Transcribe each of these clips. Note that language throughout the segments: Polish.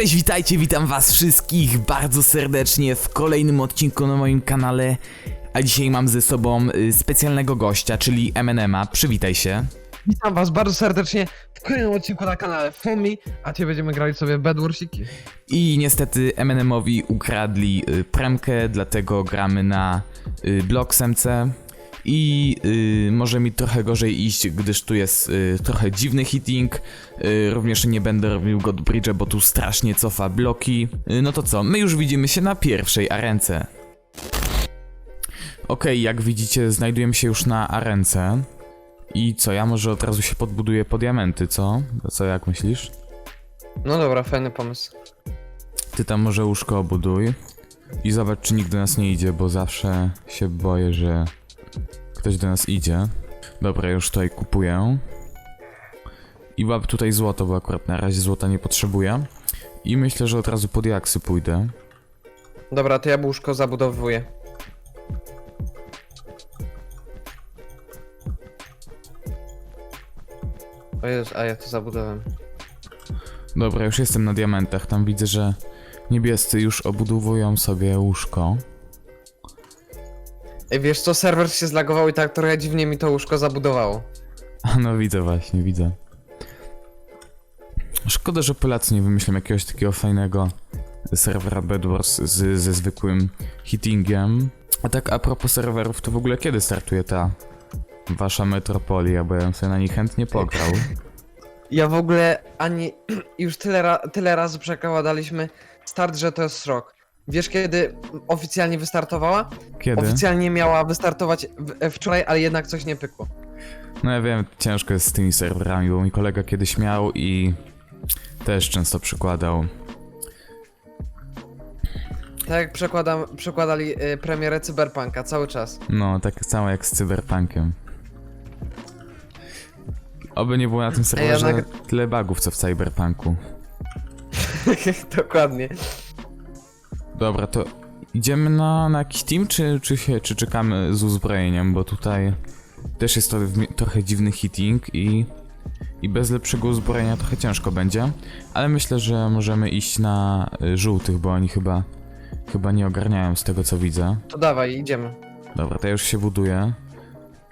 Cześć, witajcie, witam was wszystkich bardzo serdecznie w kolejnym odcinku na moim kanale. A dzisiaj mam ze sobą y, specjalnego gościa, czyli M&M'a. Przywitaj się. Witam was bardzo serdecznie w kolejnym odcinku na kanale Fomi, a dzisiaj będziemy grali sobie Bedwarsiki. I niestety M&M'owi ukradli y, premkę, dlatego gramy na y, Blocksemce. I y, może mi trochę gorzej iść, gdyż tu jest y, trochę dziwny hitting. Y, również nie będę robił Godbridge'a, bo tu strasznie cofa bloki. No to co, my już widzimy się na pierwszej arence. Okej, jak widzicie, znajdujemy się już na arence. I co, ja może od razu się podbuduję po diamenty, co? Co, jak myślisz? No dobra, fajny pomysł. Ty tam może łóżko obuduj i zobacz, czy nikt do nas nie idzie, bo zawsze się boję, że ktoś do nas idzie. Dobra, już tutaj kupuję. I łap tutaj złoto, bo akurat na razie złota nie potrzebuję. I myślę, że od razu pod jaksy pójdę. Dobra, to ja łóżko zabudowuję. O Jezu, a ja to zabudowałem. Dobra, już jestem na diamentach. Tam widzę, że niebiescy już obudowują sobie łóżko. Ej, wiesz co, serwer się zlagował i tak trochę dziwnie mi to łóżko zabudowało. A no widzę właśnie, widzę. Szkoda, że Polacy nie wymyślą jakiegoś takiego fajnego serwera Bedwars z, ze zwykłym hittingiem. A tak a propos serwerów, to w ogóle kiedy startuje ta wasza metropolia, bo ja bym sobie na nich chętnie pograł. Ja w ogóle ani... już tyle, ra tyle razy przekładaliśmy start, że to jest rok. Wiesz kiedy oficjalnie wystartowała? Kiedy? Oficjalnie miała wystartować w wczoraj, ale jednak coś nie pykło. No ja wiem, ciężko jest z tymi serwerami, bo mój kolega kiedyś miał i też często przykładał. Tak jak przekładam, przekładali y, premierę Cyberpunka cały czas. No, tak samo jak z Cyberpunkiem. Oby nie było na tym serwerze nagry- tyle bugów, co w Cyberpunku. Dokładnie. Dobra, to idziemy na, na jakiś team, czy, czy, się, czy czekamy z uzbrojeniem, bo tutaj też jest to trochę dziwny hitting i, i bez lepszego uzbrojenia trochę ciężko będzie, ale myślę, że możemy iść na y, żółtych, bo oni chyba, chyba nie ogarniają z tego co widzę. To dawaj, idziemy. Dobra, to ja już się buduję.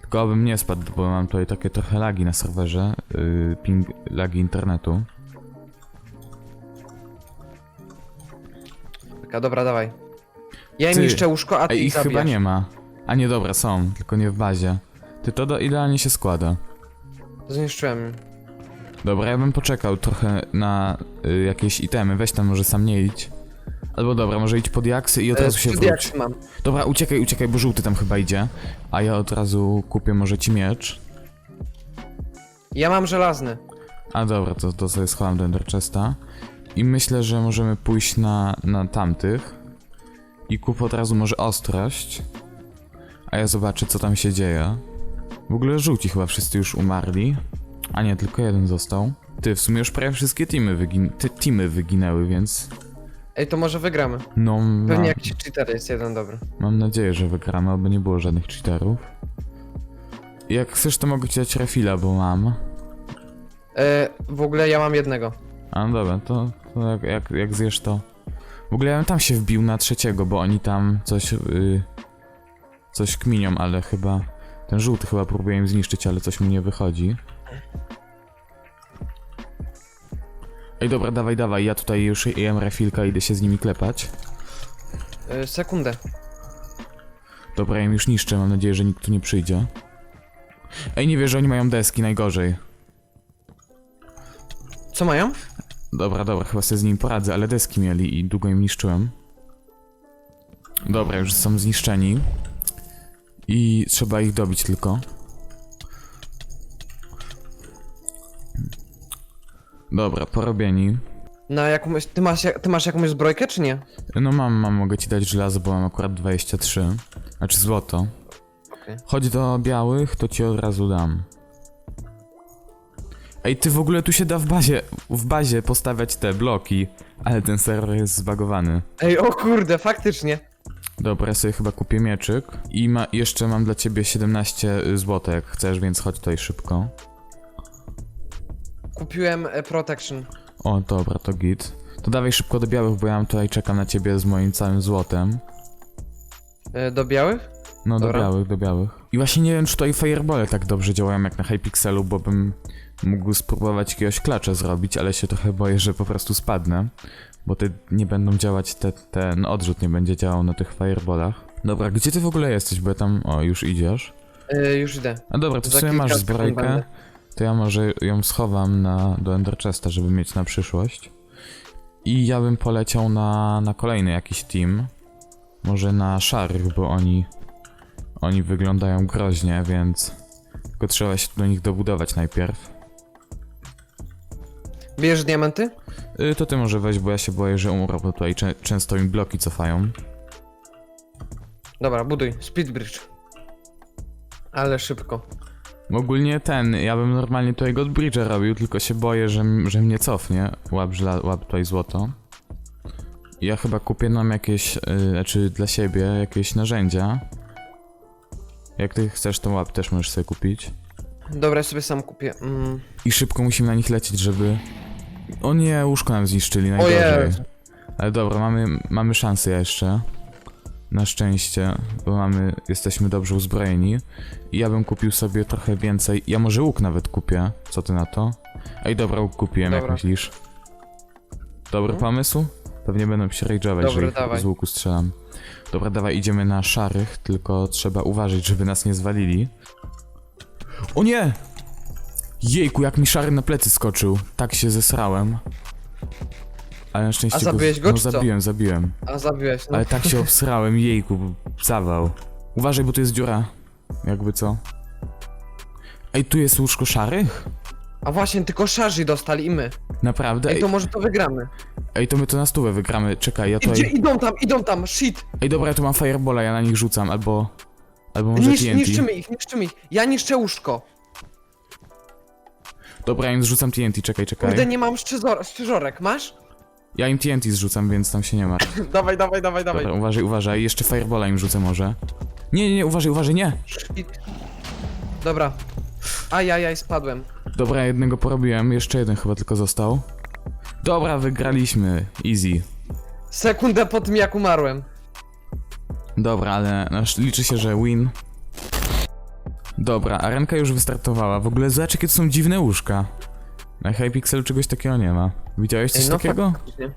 Tylko abym nie spadł, bo mam tutaj takie trochę lagi na serwerze, yy, ping, lagi internetu. Taka, dobra, dawaj. Ja im Ty, niszczę łóżko, a ty Ej, ich ich chyba zabijasz. nie ma. A nie, dobra, są, tylko nie w bazie. Ty to do, idealnie się składa. Zniszczyłem. Dobra, ja bym poczekał trochę na y, jakieś itemy. Weź tam może sam nie idź. Albo dobra, może idź pod jaksy i od E, razu się wróć. mam. Dobra, uciekaj, uciekaj, bo żółty tam chyba idzie. A ja od razu kupię może ci miecz. Ja mam żelazny. A dobra, to, to sobie schowam do Ender Chesta. I myślę, że możemy pójść na, na tamtych. I kup od razu może ostrość. A ja zobaczę, co tam się dzieje. W ogóle żółci chyba wszyscy już umarli. A nie, tylko jeden został. Ty, w sumie już prawie wszystkie teamy, wygin te teamy wyginęły, więc... Ej, to może wygramy. No, ma Pewnie jakiś cheater jest jeden dobry. mam nadzieję, że wygramy, aby nie było żadnych cheaterów. Jak chcesz, to mogę ci dać refila, bo mam. E, w ogóle ja mam jednego. A no dobra, to, to jak, jak, jak zjesz to. W ogóle ja bym tam się wbił na trzeciego, bo oni tam coś. Yy, coś kminią, ale chyba. Ten żółty chyba próbuje im zniszczyć, ale coś mu nie wychodzi. Ej, dobra, dawaj, dawaj, ja tutaj już jem refilka, idę się z nimi klepać. E, sekundę. Dobra, ja im już niszczę, mam nadzieję, że nikt tu nie przyjdzie. Ej, nie wierzę, że oni mają deski, najgorzej. Co mają? Dobra, dobra, chyba sobie z nimi poradzę, ale deski mieli i długo im niszczyłem. Dobra, już są zniszczeni. I trzeba ich dobić tylko. Dobra, porobieni. Na jakąś... Ty masz, ty masz jakąś zbrojkę, czy nie? No mam, mam, mogę ci dać żelazo, bo mam akurat 23. Znaczy złoto. Okej. Chodź do białych, to ci od razu dam. Ej, ty w ogóle tu się da w bazie, w bazie postawiać te bloki, ale ten serwer jest zbagowany. Ej, o kurde, faktycznie. Dobra, ja sobie chyba kupię mieczyk. I ma, jeszcze mam dla ciebie 17 zł, jak chcesz, więc chodź tutaj szybko. Kupiłem e, protection. O, dobra, to git. To dawaj szybko do białych, bo ja tutaj czekam na ciebie z moim całym złotem. E, do białych? No do Dobra. białych, do białych. I właśnie nie wiem, czy tutaj firebole tak dobrze działają jak na Hypixelu, bo bym mógł spróbować jakiegoś klacza zrobić, ale się trochę boję, że po prostu spadnę. Bo te nie będą działać, te, ten odrzut nie będzie działał na tych fireballach. Dobra, gdzie ty w ogóle jesteś? Bo ja tam, o, już idziesz. E, już idę. A dobra, to w sumie masz zbrojkę. To ja może ją schowam na, do Ender Chesta, żeby mieć na przyszłość. I ja bym poleciał na, na kolejny jakiś team. Może na szarych, bo oni oni wyglądają groźnie, więc tylko trzeba się do nich dobudować najpierw. Bierzesz diamenty? Y, to ty może weź, bo ja się boję, że umrę, bo tutaj czę- często mi bloki cofają. Dobra, buduj. Speed bridge. Ale szybko. Ogólnie ten, ja bym normalnie tutaj Godbridge'a robił, tylko się boję, że, m- że mnie cofnie. Łap, łap tutaj złoto. Ja chyba kupię nam jakieś, y, znaczy dla siebie jakieś narzędzia. Jak ty chcesz, to łap też możesz sobie kupić. Dobra, ja sobie sam kupię. Mm. I szybko musimy na nich lecieć, żeby... O nie, łóżko nam zniszczyli, najgorzej. Ale dobra, mamy, mamy szansę jeszcze. Na szczęście, bo mamy, jesteśmy dobrze uzbrojeni. I ja bym kupił sobie trochę więcej. Ja może łuk nawet kupię. Co ty na to? Ej, dobra, łuk kupiłem, jak Dobra. myślisz? Dobry Mhm. pomysł? Pewnie będą się rage'ować, Dobry, że ich dawaj. z łuku strzelam. Dobra, dawaj, idziemy na szarych, tylko trzeba uważać, żeby nas nie zwalili. O nie! Jejku, jak mi szary na plecy skoczył. Tak się zesrałem. Ale na szczęście A zabiłeś go, no, czy co? zabiłem, zabiłem. A zabiłeś, no. Ale tak się obsrałem, jejku, zawał. Uważaj, bo tu jest dziura. Jakby co. Ej, tu jest łóżko szarych? A właśnie, tylko szarzy dostali i my. Naprawdę? Ej, Ej, to może to wygramy. ej, to my to na stówę wygramy. Czekaj, ja Idzie, tutaj... idą tam, idą tam, shit! Ej, dobra, ja tu mam firebola, ja na nich rzucam, albo... Albo może Nisz, TNT. niszczymy ich, niszczymy ich. Ja niszczę łóżko. Dobra, ja im zrzucam TNT, czekaj, czekaj. Kurde, nie mam szczyzor, szczyżorek, masz? Ja im TNT zrzucam, więc tam się nie martw. dawaj, dawaj, dawaj, dawaj. Dobra, uważaj, uważaj. Jeszcze firebola im rzucę może. Nie, nie, nie, uważaj, uważaj, nie! Shit. Dobra. Ajajaj, spadłem. Dobra, jednego porobiłem, jeszcze jeden chyba tylko został. Dobra, wygraliśmy. Easy. Sekundę po tym jak umarłem. Dobra, ale nasz, liczy się, że win. Dobra, arenka już wystartowała. W ogóle zobacz, jakie to są dziwne łóżka. Na Hypixelu czegoś takiego nie ma. Widziałeś coś Ej, no takiego? faktycznie.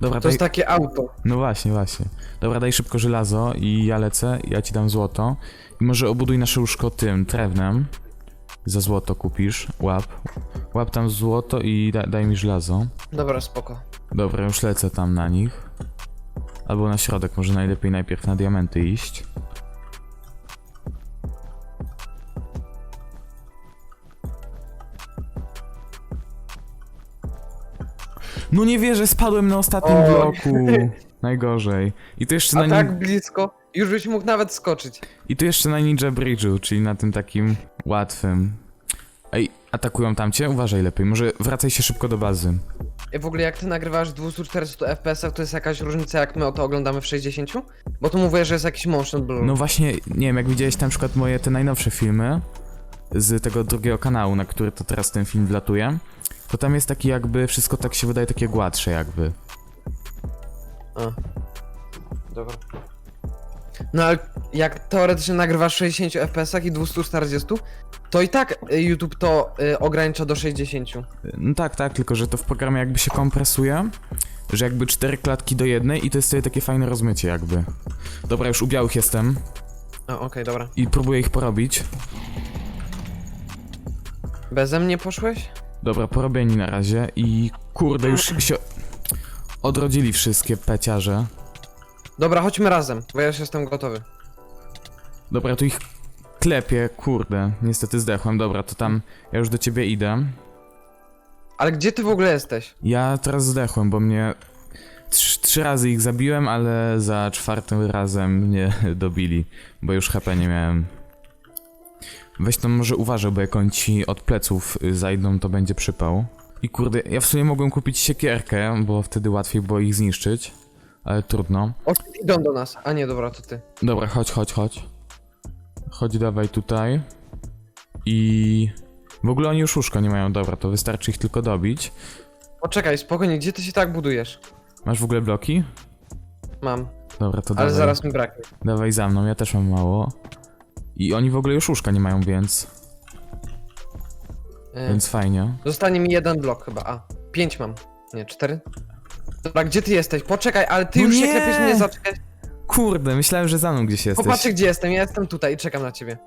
Dobra, To daj... jest takie auto. No właśnie, właśnie. Dobra, daj szybko żelazo i ja lecę, ja ci dam złoto. I może obuduj nasze łóżko tym, drewnem. Za złoto kupisz, łap. Łap tam złoto i da, daj mi żelazo. Dobra, spoko. Dobra, już lecę tam na nich. Albo na środek, może najlepiej najpierw na diamenty iść. No nie wierzę, spadłem na ostatnim Oj. bloku. Najgorzej. I to jeszcze A na nim... tak blisko, już byś mógł nawet skoczyć. I tu jeszcze na Ninja Bridge'u, czyli na tym takim łatwym. Ej, atakują tam cię? Uważaj lepiej, może wracaj się szybko do bazy. W ogóle jak ty nagrywasz w 240 fps to jest jakaś różnica jak my o to oglądamy w 60? Bo tu mówię, że jest jakiś motion blur. No właśnie, nie wiem, jak widziałeś na przykład moje te najnowsze filmy z tego drugiego kanału, na który to teraz ten film wlatuje, to tam jest taki jakby, wszystko tak się wydaje takie gładsze jakby. A. Dobra. No ale jak teoretycznie nagrywasz w 60 fps i 240, to i tak y, YouTube to y, ogranicza do 60. No tak, tak, tylko że to w programie jakby się kompresuje, że jakby cztery klatki do jednej i to jest sobie takie fajne rozmycie jakby. Dobra, już u białych jestem A, okej, dobra. i próbuję ich porobić. Beze mnie poszłeś? Dobra, porobieni na razie i kurde, już się odrodzili wszystkie peciarze. Dobra, chodźmy razem, bo ja już jestem gotowy. Dobra, tu ich klepie, kurde, niestety zdechłem. Dobra, to tam ja już do ciebie idę. Ale gdzie ty w ogóle jesteś? Ja teraz zdechłem, bo mnie trz, trzy razy ich zabiłem, ale za czwartym razem mnie dobili, bo już HP nie miałem. Weź tam może uważaj, bo jak oni ci od pleców y, zajdą, to będzie przypał. I kurde, ja w sumie mogłem kupić siekierkę, bo wtedy łatwiej było ich zniszczyć, ale trudno. O, idą do nas. A nie, dobra, to ty. Dobra, chodź, chodź, chodź. Chodź, dawaj tutaj. I... W ogóle oni już łóżka nie mają, dobra, to wystarczy ich tylko dobić. Poczekaj, spokojnie, gdzie ty się tak budujesz? Masz w ogóle bloki? Mam, Dobra, to ale dawaj, zaraz mi braknie. dawaj za mną, ja też mam mało. I oni w ogóle już łóżka nie mają, więc, E, więc fajnie. Zostanie mi jeden blok chyba, a. Pięć mam. Nie, cztery? Dobra, gdzie ty jesteś? Poczekaj, ale ty No już nie! się klepiesz mnie zaczekaj. Kurde, myślałem, że za mną gdzieś jesteś. Popatrzcie gdzie jestem, ja jestem tutaj i czekam na ciebie.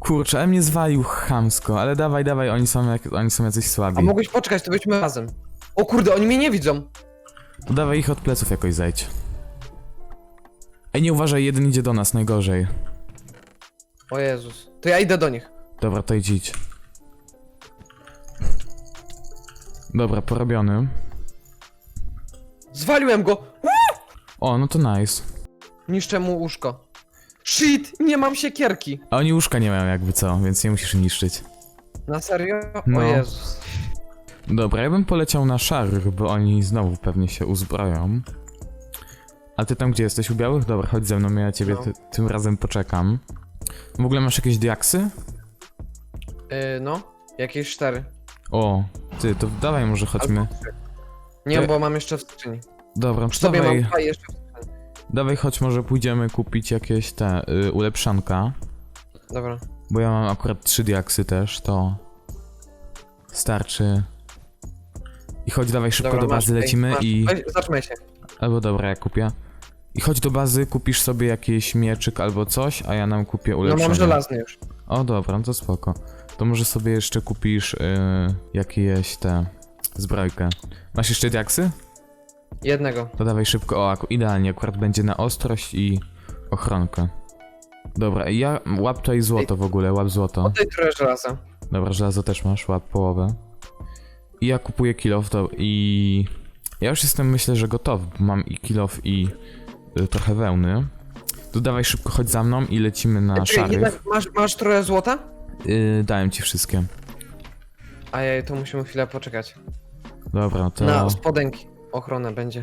Kurczę, ale mnie zwalił chamsko, ale dawaj, dawaj, oni są, jak, oni są jacyś A słabi. mogłeś poczekać, to byśmy razem. O kurde, oni mnie nie widzą. To dawaj ich od pleców jakoś zejdź. Ej, nie uważaj, jeden idzie do nas, najgorzej. O Jezus. To ja idę do nich. Dobra, to idź, idź. Dobra, porobiony. Zwaliłem go! O, no to nice. Niszczę mu łóżko. Shit! Nie mam siekierki! A oni łóżka nie mają jakby co, więc nie musisz niszczyć. Na serio? No. O Jezus. Dobra, ja bym poleciał na szarych, bo oni znowu pewnie się uzbroją. A ty tam gdzie jesteś? U białych? Dobra, chodź ze mną, ja ciebie No. ty, tym razem poczekam. W ogóle masz jakieś diaksy? Yy, no. Jakieś cztery. O, ty, to dawaj może chodźmy. Nie, To- bo mam jeszcze w skrzyni. Dobra, Przy sobie mam dawaj, dwa i jeszcze w skrzyni. dawaj chodź może pójdziemy kupić jakieś te y, ulepszanka. Dobra. Bo ja mam akurat trzy diaksy też, to starczy. I chodź dawaj szybko Dobra, do masz bazy tutaj, lecimy masz. i... Weź, zatrzymaj się. Albo dobra, ja kupię. I chodź do bazy, kupisz sobie jakiś mieczyk albo coś, a ja nam kupię No ulepszenie. mam żelazny już. O dobra, no to spoko. To może sobie jeszcze kupisz yy, jakieś te... zbrojkę. Masz jeszcze diaksy? Jednego. To dawaj szybko, o, aku- idealnie, akurat będzie na ostrość i ochronkę. Dobra, i ja łap tutaj złoto w ogóle, łap złoto. Oddaj trochę żelaza. Dobra, żelazo też masz, łap połowę. I ja kupuję kilof to i... Ja już jestem myślę, że gotowy, bo mam i kilof i trochę wełny. To dawaj szybko, chodź za mną i lecimy na czekaj, szarych. jednak masz, masz trochę złota? Y, dałem ci wszystkie. Ajaj, to musimy chwilę poczekać. Dobra, to... Na spodenki. Ochronę będzie.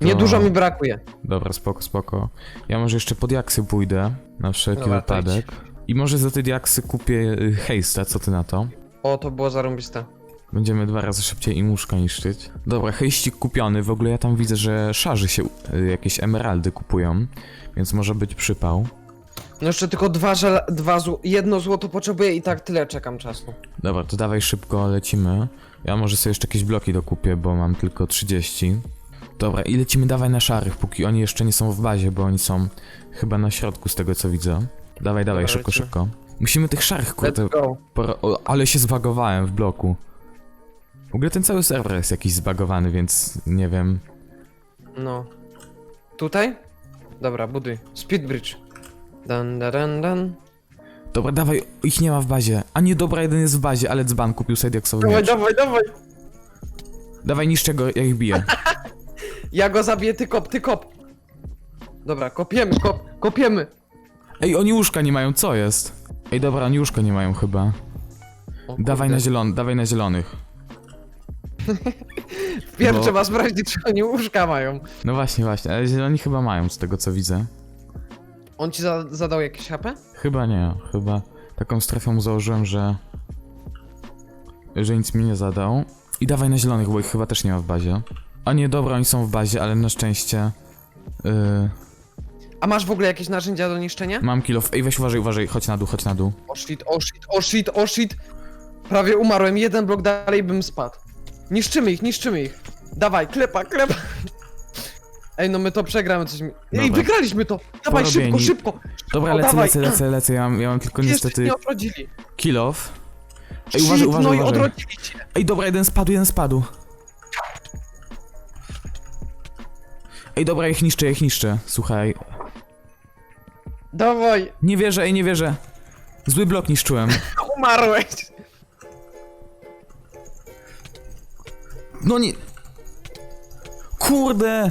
Niedużo mi brakuje. Dobra, spoko, spoko. Ja może jeszcze pod jaksy pójdę, na wszelki Dobra, to wypadek. I może za te diaksy kupię y, hejsta, co ty na to? O, to było zarąbiste. Będziemy dwa razy szybciej im łóżka niszczyć. Dobra, hejścik kupiony. W ogóle ja tam widzę, że szarzy się y, jakieś emeraldy kupują, więc może być przypał. No jeszcze tylko dwa żel... dwa zł... jedno złoto potrzebuję i tak tyle czekam czasu. Dobra, to dawaj szybko, lecimy. Ja może sobie jeszcze jakieś bloki dokupię, bo mam tylko 30. Dobra, i lecimy dawaj na szarych, póki oni jeszcze nie są w bazie, bo oni są chyba na środku z tego co widzę. Dawaj, dawaj, Dobra, szybko, lecimy. szybko. Musimy tych szarych, kurde, Let's go. Poro- o, ale się zbagowałem w bloku. W ogóle ten cały serwer jest jakiś zbagowany, więc nie wiem. No. Tutaj? Dobra, buduj. Speed bridge. Dan, dan, dan, dan. Dobra, dawaj, ich nie ma w bazie. A nie, dobra, jeden jest w bazie, ale dzban kupił sobie diaksowy Dawaj, miecz. dawaj, dawaj! Dawaj, niszczę go, ja ich biję. Ja go zabiję, ty kop, ty kop! Dobra, kopiemy, kop, kopiemy! Ej, oni łóżka nie mają, co jest? Ej, dobra, oni łóżka nie mają chyba. O, Dawaj na kurde. zielony, dawaj na zielonych. Wpierw bo- trzeba sprawdzić, czy oni łóżka mają. No właśnie, właśnie, ale zieloni chyba mają, z tego co widzę. On ci za zadał jakieś HP? Chyba nie, chyba taką strefę mu założyłem, że... że nic mi nie zadał. I dawaj na zielonych, bo ich chyba też nie ma w bazie. A nie, dobra, oni są w bazie, ale na szczęście... Yy, A masz w ogóle jakieś narzędzia do niszczenia? mam kilof. Ej, weź uważaj, uważaj, chodź na dół, chodź na dół. O shit, o shit, o shit, o shit! Prawie umarłem, jeden blok dalej bym spadł. Niszczymy ich, niszczymy ich. Dawaj, klepa, klepa! Ej, no my to przegramy coś mi... Ej, Dobra. wygraliśmy to! Dawaj, Porobieni. szybko, szybko! Dobra, lecę, dawaj. lecę, lecę, lecę, ja mam, ja mam tylko Jeszcze niestety nie odrodzili. kilof. Ej, Shit, uważaj, uważaj, no i uważaj. odrodzili cię. Ej, dobra, jeden spadł, jeden spadł. Ej, dobra, ja ich niszczę, ja ich niszczę. Słuchaj. Dawaj, Nie wierzę, ej, nie wierzę. Zły blok niszczyłem. umarłeś! No nie... Kurde!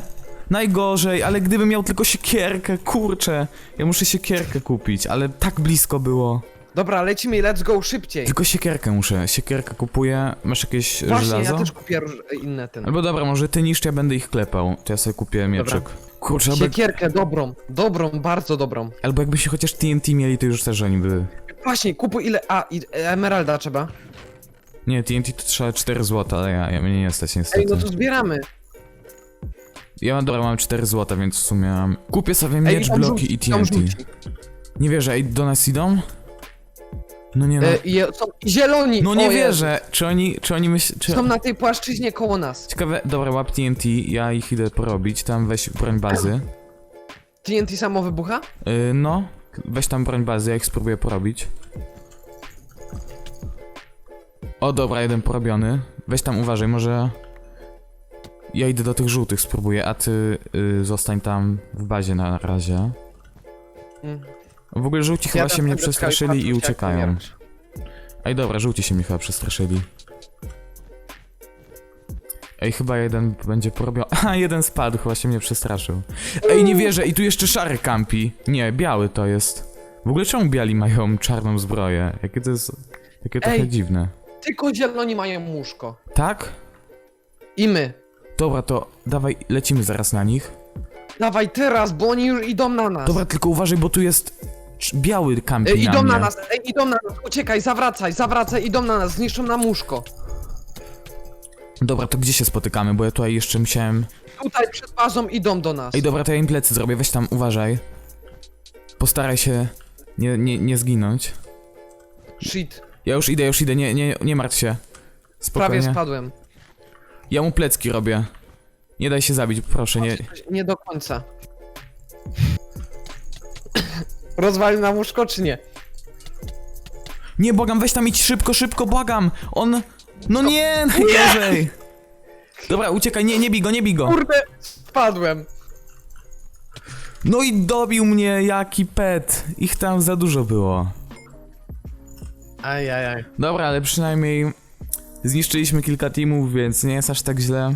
Najgorzej, ale gdybym miał tylko siekierkę, kurczę. Ja muszę siekierkę kupić, ale tak blisko było. Dobra, lecimy let's go szybciej. Tylko siekierkę muszę. Siekierkę kupuję. Masz jakieś Właśnie, żelazo? ja też kupię róż- inne ten. Albo dobra, może ty niszcz, ja będę ich klepał. To ja sobie kupię mieczyk. Kurczę, albo, Siekierkę dobrą, dobrą, bardzo dobrą. albo jakbyście chociaż TNT mieli, to już też oni by... Właśnie, kupuj ile... A, i emeralda trzeba. Nie, TNT to trzeba 4 zł, ale ja, ja mnie nie stać niestety. Ej, no to zbieramy. Ja mam, dobra, mam 4 zł, więc w sumie mam... Kupię sobie Ej, miecz, tam bloki rzuci, i tam TNT. rzuci. Nie wierzę, ej, do nas idą? No nie no. E, je- są zieloni! No nie o Jezu. wierzę! Czy oni, czy oni myślą... Czy... Są na tej płaszczyźnie koło nas. Ciekawe, dobra, łap TNT, ja ich idę porobić, tam weź broń bazy. TNT samo wybucha? Yy, no, weź tam broń bazy, ja ich spróbuję porobić. O, dobra, jeden porobiony. Weź tam uważaj, może... Ja idę do tych żółtych, spróbuję, a ty y, zostań tam w bazie na razie. Mm. W ogóle żółci chyba się mnie przestraszyli i uciekają. Ej, dobra, żółci się mnie chyba przestraszyli. Ej, chyba jeden będzie porobiony. A, jeden spadł, chyba się mnie przestraszył. Ej, nie wierzę, i tu jeszcze szary kampi. Nie, biały to jest. W ogóle czemu biali mają czarną zbroję? Jakie to jest... Takie trochę Ej. dziwne. Tylko zieloni mają łóżko. Tak? I my. Dobra, to dawaj, lecimy zaraz na nich. Dawaj teraz, bo oni już idą na nas. Dobra, tylko uważaj, bo tu jest cz- biały kampi Ej, na idą mnie. na nas, ej, idą na nas, uciekaj, zawracaj, zawracaj, idą na nas, zniszczą nam łóżko. Dobra, to gdzie się spotykamy, bo ja tutaj jeszcze musiałem... Tutaj przed bazą idą do nas. Ej, dobra, to ja im plecy zrobię, weź tam, uważaj. Postaraj się nie, nie, nie zginąć. Shit, Ja już idę, już idę, nie, nie, nie martw się. prawie Spokojnie. spadłem. Ja mu plecki robię. Nie daj się zabić, proszę, nie. Nie do końca. Rozwalił nam łóżko, czy nie? Nie, błagam, weź tam idź szybko, szybko, błagam! On... No nie, najgorzej! Dobra, uciekaj, nie, nie bij go, nie bij go! Kurde, spadłem. No i dobił mnie, jaki pet! Ich tam za dużo było. Ajajaj. Dobra, ale przynajmniej zniszczyliśmy kilka teamów, więc nie jest aż tak źle.